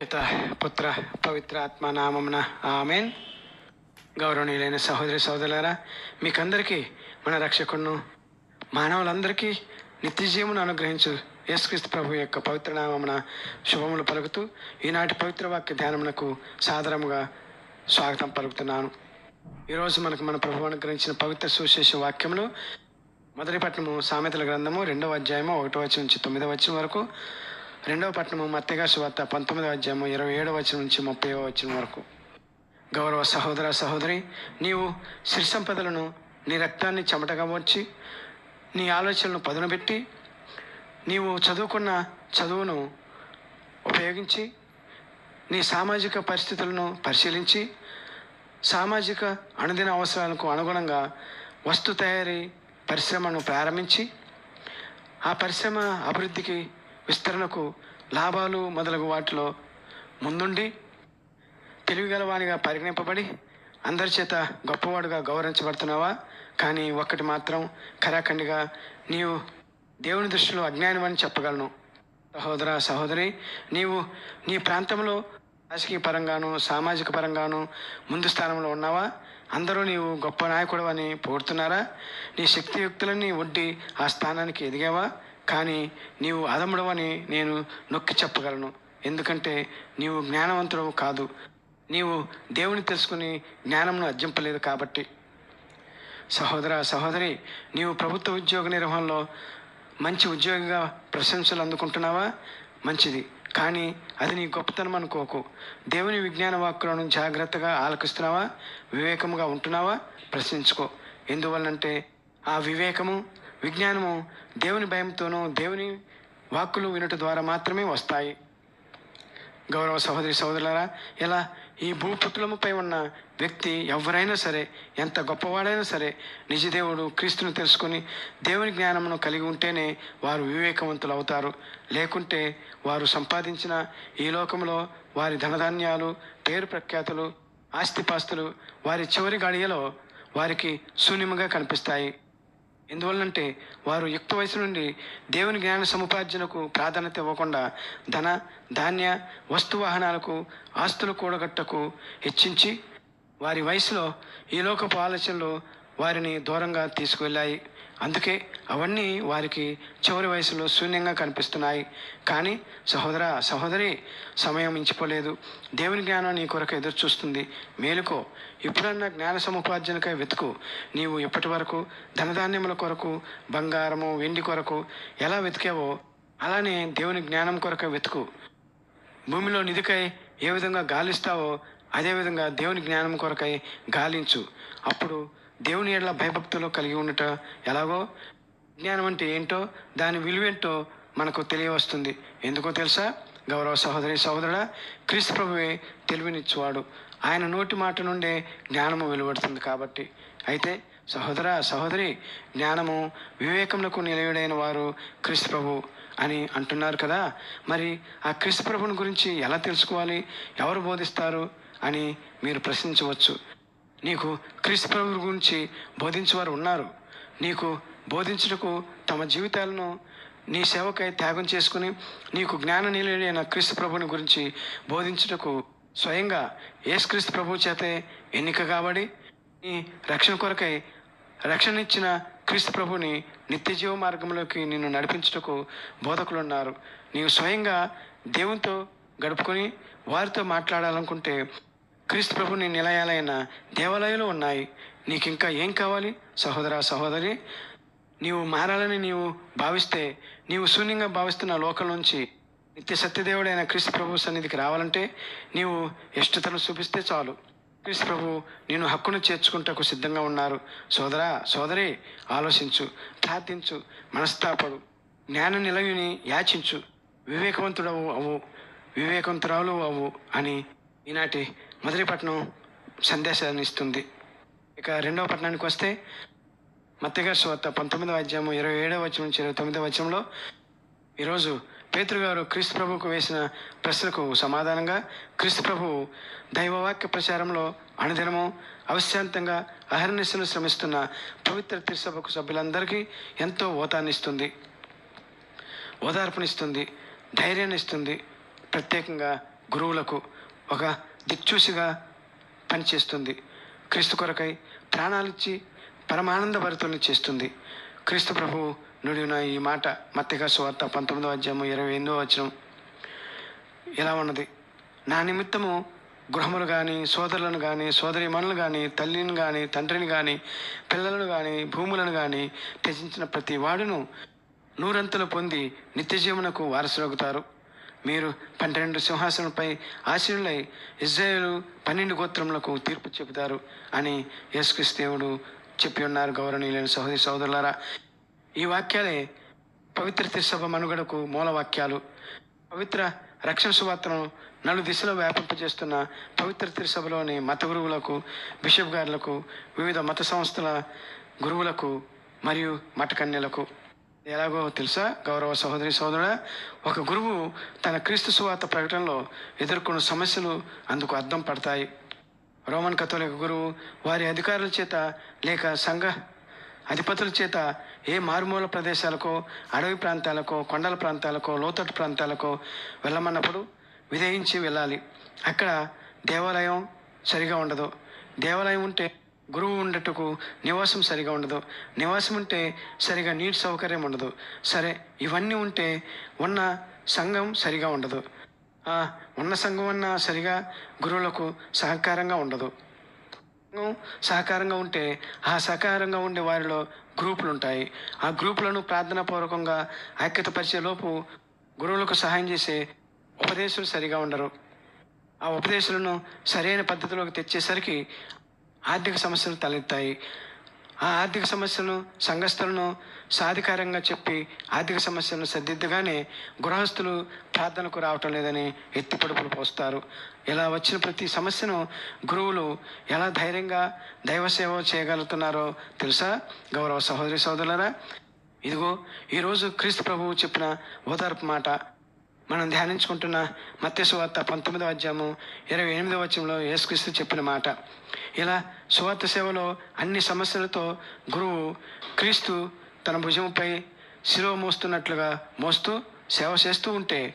పిత పుత్ర పవిత్ర ఆత్మ నామమున ఆమెన్. గౌరవనీయులైన సహోదరి సహోదరులారా మీకందరికీ మన రక్షకుడును మానవులందరికీ నిత్య జీవమును అనుగ్రహించు యేసుక్రీస్తు ప్రభు యొక్క పవిత్ర నామమున శుభములు పలుకుతూ ఈనాటి పవిత్ర వాక్య ధ్యానమునకు సాదరముగా స్వాగతం పలుకుతున్నాను. ఈరోజు మనకు మన ప్రభు అనుగ్రహించిన పవిత్ర సుశేష వాక్యములు మొదటి పట్టణము సామెతల గ్రంథము రెండవ అధ్యాయము ఒకటో వచ్చి నుంచి తొమ్మిదవ వచ్చిన వరకు రెండవ పట్టణము మత్తగా శువార్త పంతొమ్మిదవ అధ్యాయము ఇరవై ఏడవ వచ్చిన నుంచి ముప్పై వచ్చిన వరకు. గౌరవ సహోదర సహోదరి నీవు సిరి సంపదలను నీ రక్తాన్ని చెమటగా వచ్చి నీ ఆలోచనలను పదునబెట్టి నీవు చదువుకున్న చదువును ఉపయోగించి నీ సామాజిక పరిస్థితులను పరిశీలించి సామాజిక అనుదిన అవసరాలకు అనుగుణంగా వస్తు తయారీ పరిశ్రమను ప్రారంభించి ఆ పరిశ్రమ అభివృద్ధికి విస్తరణకు లాభాలు మొదలగు వాటిలో ముందుండి తెలివిగలవానిగా పరిగణింపబడి అందరి చేత గొప్పవాడుగా గౌరవించబడుతున్నావా? కానీ ఒక్కటి మాత్రం కరాఖండిగా నీవు దేవుని దృష్టిలో అజ్ఞానమని చెప్పగలను. సహోదర సహోదరి నీవు నీ ప్రాంతంలో రాజకీయ పరంగాను సామాజిక పరంగాను ముందు స్థానంలో ఉన్నావా? అందరూ నీవు గొప్ప నాయకుడు అని పొగుడుతున్నారా? నీ శక్తియుక్తులన్నీ ఒడ్డి ఆ స్థానానికి ఎదిగావా? కానీ నీవు అదముడవని నేను నొక్కి చెప్పగలను. ఎందుకంటే నీవు జ్ఞానవంతుడు కాదు. నీవు దేవుని తెలుసుకుని జ్ఞానమును అర్జింపలేదు కాబట్టి. సహోదర సహోదరి నీవు ప్రభుత్వ ఉద్యోగ నిర్వహణలో మంచి ఉద్యోగిగా ప్రశంసలు అందుకుంటున్నావా? మంచిది. కానీ అది నీ గొప్పతనం అనుకోకు. దేవుని విజ్ఞాన వాక్కులను జాగ్రత్తగా ఆలకిస్తున్నావా? వివేకముగా ఉంటున్నావా? ప్రశ్నించుకో. ఎందువల్లంటే ఆ వివేకము విజ్ఞానము దేవుని భయంతోనూ దేవుని వాక్కులు వినుట ద్వారా మాత్రమే వస్తాయి. గౌరవ సహోదరి సహోదరులారా ఇలా ఈ భూపుత్రముపై ఉన్న వ్యక్తి ఎవరైనా సరే ఎంత గొప్పవాడైనా సరే నిజదేవుడు క్రీస్తును తెలుసుకొని దేవుని జ్ఞానమును కలిగి ఉంటేనే వారు వివేకవంతులు అవుతారు. లేకుంటే వారు సంపాదించిన ఈ లోకంలో వారి ధనధాన్యాలు పేరు ప్రఖ్యాతులు ఆస్తిపాస్తులు వారి చివరి గడియలో వారికి శూన్యముగా కనిపిస్తాయి. ఎందువల్లంటే వారు యుక్త వయసు నుండి దేవుని జ్ఞాన సముపార్జనకు ప్రాధాన్యత ఇవ్వకుండా ధన ధాన్య వస్తు వాహనాలకు ఆస్తులు కూడగట్టకు హెచ్చించి వారి వయసులో ఈ లోకపు ఆలోచనలు వారిని దూరంగా తీసుకువెళ్ళాయి. అందుకే అవన్నీ వారికి చివరి వయసులో శూన్యంగా కనిపిస్తున్నాయి. కానీ సహోదర సహోదరి సమయం మించిపోలేదు. దేవుని జ్ఞానం నీ కొరకు ఎదురు చూస్తుంది మేలుకో. ఇప్పుడన్నా జ్ఞాన సముపార్జనకై వెతుకు. నీవు ఇప్పటి వరకు ధనధాన్యముల కొరకు బంగారము వెండి కొరకు ఎలా వెతికావో అలానే దేవుని జ్ఞానం కొరకు వెతుకు. భూమిలో నిధికై ఏ విధంగా గాలిస్తావో అదేవిధంగా దేవుని జ్ఞానం కొరకై గాలించు. అప్పుడు దేవుని ఎడల భయభక్తులు కలిగి ఉండట ఎలాగో? జ్ఞానం అంటే ఏంటో దాని విలువేంటో మనకు తెలియవస్తుంది. ఎందుకో తెలుసా? గౌరవ సహోదరి సహోదరుడా క్రీస్తు ప్రభువే తెలివినిచ్చువాడు. ఆయన నోటి మాట నుండే జ్ఞానము వెలువడుతుంది కాబట్టి. అయితే సహోదర సహోదరి జ్ఞానము వివేకములకు నిలయుడైన వారు క్రీస్తు ప్రభు. అని అంటున్నారు కదా. మరి ఆ క్రీస్తు ప్రభుని గురించి ఎలా తెలుసుకోవాలి? ఎవరు బోధిస్తారు అని మీరు ప్రశ్నించవచ్చు. నీకు క్రీస్తు ప్రభు గురించి బోధించేవారు ఉన్నారు. నీకు బోధించుటకు తమ జీవితాలను నీ సేవకై త్యాగం చేసుకుని నీకు జ్ఞాన నిలయైన క్రీస్తు ప్రభుని గురించి బోధించుటకు స్వయంగా యేసుక్రీస్తు ప్రభు చేతే ఎన్నిక కాబడి నీ రక్షణ కొరకై రక్షణ ఇచ్చిన క్రీస్తు ప్రభుని నిత్యజీవ మార్గంలోకి నిన్ను నడిపించుటకు బోధకులు ఉన్నారు నీవు స్వయంగా దేవునితో గడుపుకొని వారితో మాట్లాడాలనుకుంటే క్రీస్తు ప్రభుని నిలయాలైన దేవాలయాలు ఉన్నాయి. నీకు ఇంకా ఏం కావాలి? సహోదర సహోదరి నీవు మారాలని నీవు భావిస్తే నీవు శూన్యంగా భావిస్తున్న లోకం నుంచి నిత్య సత్యదేవుడైన క్రీస్తు ప్రభు సన్నిధికి రావాలంటే నీవు ఇష్టతను చూపిస్తే చాలు. క్రీస్తు ప్రభు నేను హక్కును చేర్చుకుంటకు సిద్ధంగా ఉన్నారు. సోదరా సోదరి ఆలోచించు ప్రార్థించు మనస్తాపడు జ్ఞాన నిలయుని యాచించు వివేకవంతుడవు అవు వివేకవంతురాలు అవు అని ఈనాటి మొదటి పట్టణం సందేశాన్ని ఇస్తుంది. ఇక రెండవ పట్టణానికి వస్తే మత్తగారి స్వార్త పంతొమ్మిదవ అధ్యాయము ఇరవై ఏడవ వచ్చం నుంచి ఇరవై తొమ్మిదవ వచ్చంలో ఈరోజు పేతురు గారు క్రీస్తు ప్రభువుకు వేసిన ప్రశ్నకు సమాధానంగా క్రీస్తు ప్రభువు దైవవాక్య ప్రచారంలో అనుదినము అవశాంతంగా అహర్నిశను శ్రమిస్తున్న పవిత్ర తిరుసభకు సభ్యులందరికీ ఎంతో ఓతాన్నిస్తుంది ఓదార్పునిస్తుంది ధైర్యాన్ని ఇస్తుంది ప్రత్యేకంగా గురువులకు ఒక దిక్చూసిగా పనిచేస్తుంది. క్రీస్తు కొరకై ప్రాణాలిచ్చి పరమానంద భరితుల్ని చేస్తుంది. క్రీస్తు ప్రభువు నుడిన ఈ మాట మత్తిక సువార్త పంతొమ్మిదో అధ్యాయము ఇరవై ఎనిమిదో వచనం. ఎలా ఉన్నది. నా నిమిత్తము గృహములు కానీ సోదరులను కానీ సోదరిమణులు కానీ తల్లిని కానీ తండ్రిని కానీ పిల్లలను కానీ భూములను కానీ త్యజించిన ప్రతి వాడును నూరంతులు పొంది నిత్యజీవనకు వారసులగుతారు. మీరు పన్నెండు సింహాసనంపై ఆశీనులై ఇజ్రాయేలు పన్నెండు గోత్రములకు తీర్పు చెబుతారు అని యేసుక్రీస్తు దేవుడు చెప్పి ఉన్నారు గౌరవనీయులైన సహోదరి సోదరులారా ఈ వాక్యాలే పవిత్ర తిరుసభ మనుగడకు మూల వాక్యాలు పవిత్ర రక్షణ సువార్తను నలు దిశలో వ్యాపింపజేస్తున్న పవిత్ర తిరుసభలోని మత గురువులకు బిషప్ గారులకు వివిధ మత సంస్థల గురువులకు మరియు మఠకన్యలకు ఎలాగో తెలుసా? గౌరవ సహోదరి సోదరుడా ఒక గురువు తన క్రీస్తు సువార్త ప్రకటనలో ఎదుర్కొన్న సమస్యలు అందుకు అర్థం పడతాయి. రోమన్ కథోలిక గురువు వారి అధికారుల చేత లేక సంఘ అధిపతుల చేత ఏ మారుమూల ప్రదేశాలకో అడవి ప్రాంతాలకో కొండల ప్రాంతాలకో లోతట్టు ప్రాంతాలకో వెళ్ళమన్నప్పుడు విధేయించి వెళ్ళాలి. అక్కడ దేవాలయం సరిగా ఉండదు. దేవాలయం ఉంటే గురువు ఉండటకు నివాసం సరిగా ఉండదు. నివాసం ఉంటే సరిగా నీటి సౌకర్యం ఉండదు. సరే ఇవన్నీ ఉంటే ఉన్న సంఘం సరిగా ఉండదు. ఉన్న సంఘం అన్న సరిగా గురువులకు సహకారంగా ఉండదు. సహకారంగా ఉంటే ఆ సహకారంగా ఉండే వారిలో గ్రూపులు ఉంటాయి ఆ గ్రూపులను ప్రార్థనాపూర్వకంగా ఐక్యతపరిచే లోపు గురువులకు సహాయం చేసే ఉపదేశాలు సరిగా ఉండరు. ఆ ఉపదేశాలను సరైన పద్ధతిలోకి తెచ్చేసరికి ఆర్థిక సమస్యలు తలెత్తాయి. ఆ ఆర్థిక సమస్యలను సంఘస్థులను సాధికారంగా చెప్పి ఆర్థిక సమస్యలను సర్దిద్దగానే గృహస్థులు ప్రార్థనకు రావటం లేదని ఎత్తిపడుపులు పోస్తారు. ఇలా వచ్చిన ప్రతి సమస్యను గురువులు ఎలా ధైర్యంగా దైవ సేవ చేయగలుగుతున్నారో తెలుసా? గౌరవ సహోదరి సోదరులరా ఇదిగో ఈరోజు క్రీస్తు ప్రభువు చెప్పిన ఓదార్పు మాట. మనం ధ్యానించుకుంటున్న మత్స్య సువార్త పంతొమ్మిదో అధ్యాయము ఇరవై ఎనిమిదో వచ్చంలో యేసుక్రీస్తు చెప్పిన మాట. ఇలా సువార్త సేవలో అన్ని సమస్యలతో గురువు క్రీస్తు తన భుజంపై శిలువ మోస్తున్నట్లుగా మోస్తూ సేవ చేస్తూ ఉంటే.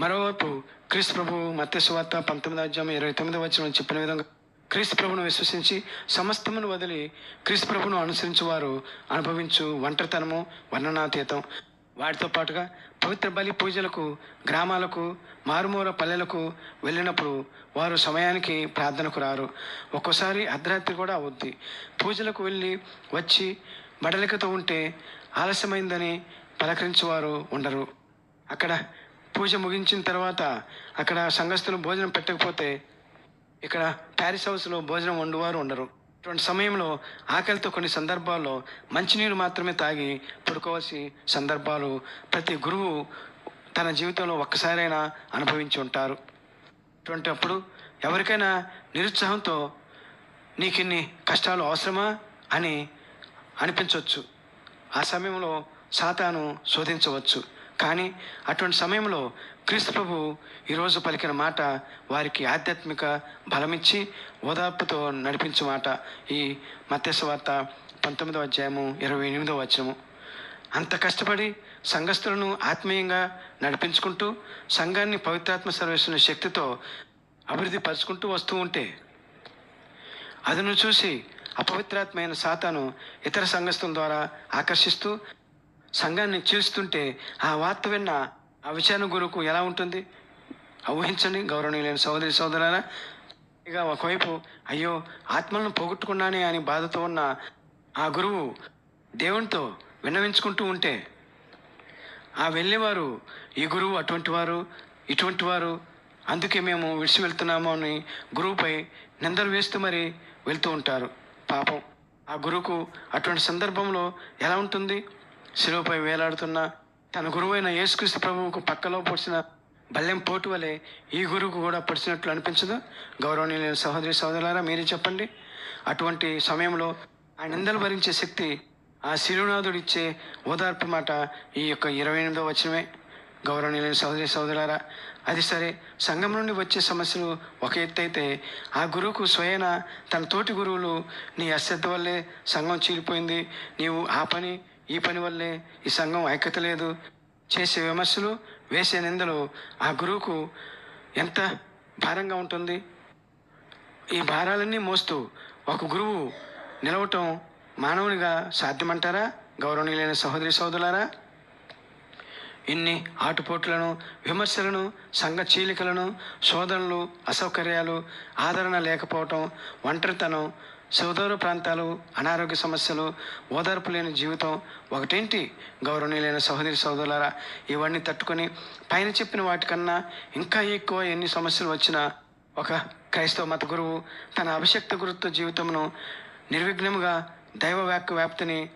మరోవైపు క్రీస్తు ప్రభు మత్స్య సువార్త పంతొమ్మిదో అధ్యాయం ఇరవై తొమ్మిదో వచ్చంలో చెప్పిన విధంగా క్రీస్తు ప్రభును విశ్వసించి సమస్తమును వదిలి క్రీస్తు ప్రభును అనుసరించు వారు అనుభవించు ఒంటరితనము వర్ణనాతీతం. వాటితో పాటుగా పవిత్ర బలి పూజలకు గ్రామాలకు మారుమూల పల్లెలకు వెళ్ళినప్పుడు వారు సమయానికి ప్రార్థనకు రారు. ఒక్కోసారి అర్ధరాత్రి కూడా అవుద్ది. పూజలకు వెళ్ళి వచ్చి బడలికతో ఉంటే ఆలస్యమైందని పలకరించేవారు ఉండరు. అక్కడ పూజ ముగించిన తర్వాత అక్కడ సంఘస్థులు భోజనం పెట్టకపోతే ఇక్కడ ప్యారిస్ హౌస్లో భోజనం వండువారు ఉండరు. ఇటువంటి సమయంలో ఆకలితో కొన్ని సందర్భాల్లో మంచినీరు మాత్రమే తాగి పడుకోవాల్సి సందర్భాలు ప్రతి గురువు తన జీవితంలో ఒక్కసారైనా అనుభవించి ఉంటారు. అటువంటి అప్పుడు ఎవరికైనా నిరుత్సాహంతో నీకిన్ని కష్టాలు అవసరమా అని అనిపించవచ్చు. ఆ సమయంలో సాతాను శోధించవచ్చు. కానీ అటువంటి సమయంలో క్రీస్తు ప్రభు ఈరోజు పలికిన మాట వారికి ఆధ్యాత్మిక బలమిచ్చి ఓదార్పుతో నడిపించే మాట. ఈ మత్స్యవార్త పంతొమ్మిదవ అధ్యాయము ఇరవై ఎనిమిదవ వచనము. అంత కష్టపడి సంఘస్థులను ఆత్మీయంగా నడిపించుకుంటూ సంఘాన్ని పవిత్రాత్మ సర్వేశ్వరుని శక్తితో అభివృద్ధి పరుచుకుంటూ వస్తూ ఉంటే అదను చూసి అపవిత్రాత్మైన సాతాను ఇతర సంఘస్థుల ద్వారా ఆకర్షిస్తూ సంఘాన్ని చీల్చుతుంటే ఆ వార్త విన్న ఆ విచారణ గురుకు ఎలా ఉంటుంది? ఊహించండి గౌరవనీయులైన సోదరి సోదరులారా ఇక ఒకవైపు అయ్యో ఆత్మలను పోగొట్టుకున్నానే అని బాధతో ఉన్న ఆ గురువు దేవునితో విన్నవించుకుంటూ ఉంటే ఆ వెళ్ళేవారు ఈ గురువు అటువంటి వారు ఇటువంటి వారు అందుకే మేము విడిచి వెళ్తున్నాము అని గురువుపై నిందలు వేస్తూ మరి వెళ్తూ ఉంటారు. పాపం ఆ గురువుకు అటువంటి సందర్భంలో ఎలా ఉంటుంది? శిలువపై వేలాడుతున్న తన గురువైన యేసుక్రీస్తు ప్రభువుకు పక్కలో పొడిచిన బల్లెం పోటు వలె ఈ గురువుకు కూడా పొడిచినట్లు అనిపించదు. గౌరవనీయులైన సహోదరి సహోదరులారా మీరే చెప్పండి. అటువంటి సమయంలో ఆ నిందలు భరించే శక్తి ఆ శిరునాథుడు ఇచ్చే ఓదార్పు మాట ఈ యొక్క ఇరవై ఎనిమిదో వచనమే. గౌరవనీయులైన సహోదరి సహోదరులారా అది సరే సంఘం నుండి వచ్చే సమస్యలు ఒక ఎత్తు అయితే ఆ గురువుకు స్వయన తన తోటి గురువులు నీ అశ్రద్ధ వల్లే సంఘం చీలిపోయింది నీవు ఆ పని ఈ పని వల్లే ఈ సంఘం ఐక్యత లేదు. చేసే విమర్శలు వేసే నిందలు ఆ గురువుకు ఎంత భారంగా ఉంటుంది. ఈ భారాలన్నీ మోస్తూ ఒక గురువు నిలవటం మానవునిగా సాధ్యమంటారా? గౌరవనీయులైన సహోదరి సోదరులారా ఇన్ని ఆటుపోట్లను విమర్శలను సంఘ చీలికలను శోధనలు అసౌకర్యాలు ఆదరణ లేకపోవటం ఒంటరితనం సుదూర ప్రాంతాలు అనారోగ్య సమస్యలు ఓదార్పు లేని జీవితం ఒకటేంటి? గౌరవనీయులైన సహోదరి సోదరులారా ఇవన్నీ తట్టుకొని పైన చెప్పిన వాటికన్నా ఇంకా ఎక్కువ ఎన్ని సమస్యలు వచ్చినా ఒక క్రైస్తవ మత గురువు తన అభిషక్త గురుత్వ జీవితమును నిర్విఘ్నముగా దైవ వాక్య వ్యాప్తిని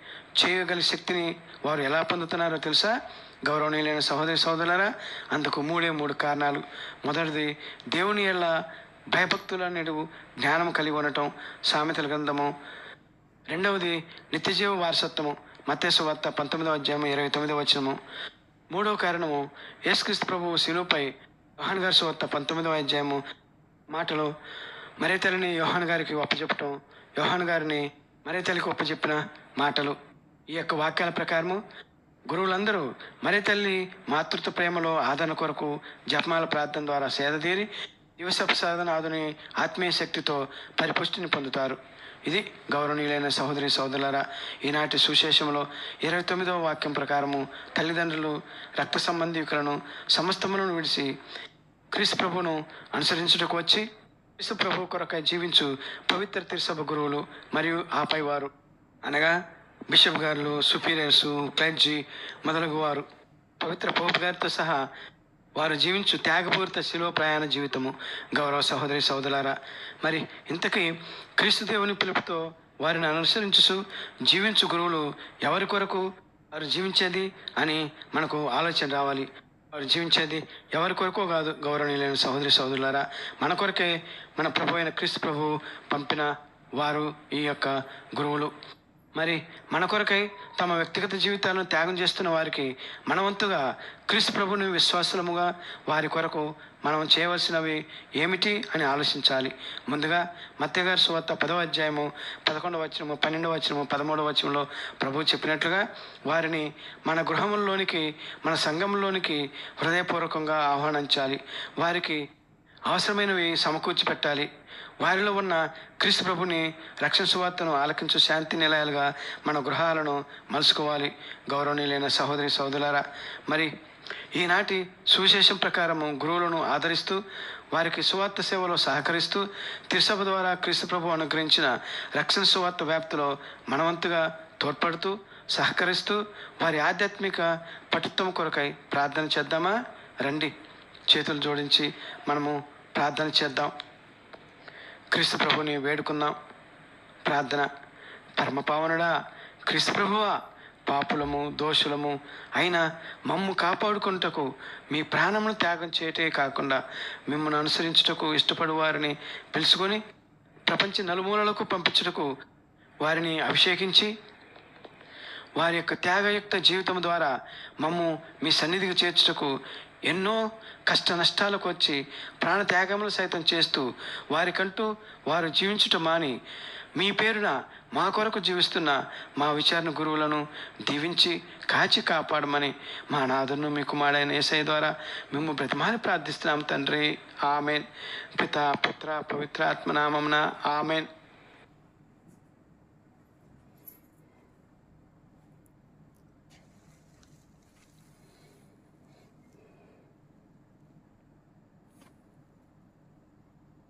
చేయగల శక్తిని వారు ఎలా పొందుతున్నారో తెలుసా? గౌరవనీయులైన సహోదరి సోదరులారా అందుకు మూడే మూడు కారణాలు. మొదటిది దేవుని ఎలా భయభక్తుల నేడు జ్ఞానం కలిగి ఉండటం సామెతల గ్రంథము. రెండవది నిత్యజీవ వారసత్వము. మత్స్య వార్త పంతొమ్మిదవ అధ్యాయం ఇరవై తొమ్మిదవ వచనము. మూడవ కారణము యేసుక్రీస్తు ప్రభువు శిలువపై యోహాన్ గారి సువార్త పంతొమ్మిదవ అధ్యాయము మాటలు మరే తల్లిని యోహాన్ గారికి ఒప్పచెప్పటం యోహాన్ గారిని మరే తల్లికి ఒప్పచెప్పిన మాటలు. ఈ యొక్క వాక్యాల ప్రకారము గురువులందరూ మరే తల్లి మాతృత్వ ప్రేమలో ఆదరణ కొరకు జపమాల ప్రార్థన ద్వారా సేదతీరి యువసభ సాధనాదుని ఆత్మీయ శక్తితో పరిపుష్టిని పొందుతారు. ఇది గౌరవనీయులైన సహోదరి సోదరులరా ఈనాటి సుశేషంలో ఇరవై తొమ్మిదవ వాక్యం ప్రకారము తల్లిదండ్రులు రక్త సంబంధికులను సమస్తములను విడిచి క్రీస్తు ప్రభువును అనుసరించుటకు వచ్చి క్రీస్తు ప్రభు కొరకై జీవించు పవిత్ర తిరుసభ గురువులు మరియు ఆపై వారు అనగా బిషప్ గారులు సుపీరియర్సు క్లర్జీ మొదలగు వారు పవిత్ర పోపు గారితో సహా వారు జీవించు త్యాగపూరిత శిలువ ప్రయాణ జీవితము. గౌరవ సహోదరి సోదరులారా మరి ఇంతకీ క్రీస్తు దేవుని పిలుపుతో వారిని అనుసరించు జీవించు గురువులు ఎవరి కొరకు వారు జీవించేది అని మనకు ఆలోచన రావాలి. వారు జీవించేది ఎవరి కొరకో కాదు గౌరవనీయులైన సహోదరి సహోదరులారా. మన కొరకే మన ప్రభు అయిన క్రీస్తు ప్రభు పంపిన వారు ఈ యొక్క గురువులు. మరి మన కొరకై తమ వ్యక్తిగత జీవితాలను త్యాగం చేస్తున్న వారికి మనవంతుగా క్రీస్తు ప్రభుని విశ్వాసముగా వారి కొరకు మనం చేయవలసినవి ఏమిటి అని ఆలోచించాలి. ముందుగా మత్య గారి సువార్త పదవ అధ్యాయము పదకొండవ వచనము పన్నెండవ వచనము పదమూడవ వచనంలో ప్రభు చెప్పినట్లుగా వారిని మన గృహంలోనికి మన సంఘంలోనికి హృదయపూర్వకంగా ఆహ్వానించాలి. వారికి అవసరమైనవి సమకూర్చి పెట్టాలి వారిలో ఉన్న క్రీస్తు ప్రభుని రక్షణ సువార్తను ఆలకించు శాంతి నిలయాలుగా మన గృహాలను మలుసుకోవాలి గౌరవనీయులైన సహోదరి సహోదరులారా మరి ఈనాటి సువిశేషం ప్రకారము గురువులను ఆదరిస్తూ వారికి సువార్త సేవలో సహకరిస్తూ తిరుసభ ద్వారా క్రీస్తు ప్రభు అనుగ్రహించిన రక్షణ సువార్త వ్యాప్తిలో మనవంతుగా తోడ్పడుతూ సహకరిస్తూ వారి ఆధ్యాత్మిక పటుత్వం కొరకై ప్రార్థన చేద్దామా? రండి చేతులు జోడించి మనము ప్రార్థన చేద్దాం. క్రీస్తు ప్రభుని వేడుకుందాం. ప్రార్థన. పరమపావనుడా క్రీస్తు ప్రభువా పాపులము దోషులము అయినా మమ్ము కాపాడుకుంటకు మీ ప్రాణమును త్యాగం చేయటే కాకుండా మిమ్మల్ని అనుసరించుటకు ఇష్టపడు వారిని పిలుచుకొని ప్రపంచ నలుమూలలకు పంపించుటకు వారిని అభిషేకించి వారి యొక్క త్యాగయుక్త జీవితం ద్వారా మమ్ము మీ సన్నిధికి చేర్చుటకు ఎన్నో కష్ట నష్టాలకు వచ్చి ప్రాణ త్యాగములు సైతం చేస్తూ వారికంటూ వారు జీవించుట మాని మీ పేరున మా కొరకు జీవిస్తున్న మా విచారణ గురువులను దీవించి కాచి కాపాడమని మా నాదును మీ కుమారుడైన ఏసై ద్వారా మేము బ్రతిమాని ప్రార్థిస్తున్నాం తండ్రి. ఆమెన్. పిత పుత్ర పవిత్రాత్మనామమున ఆమెన్.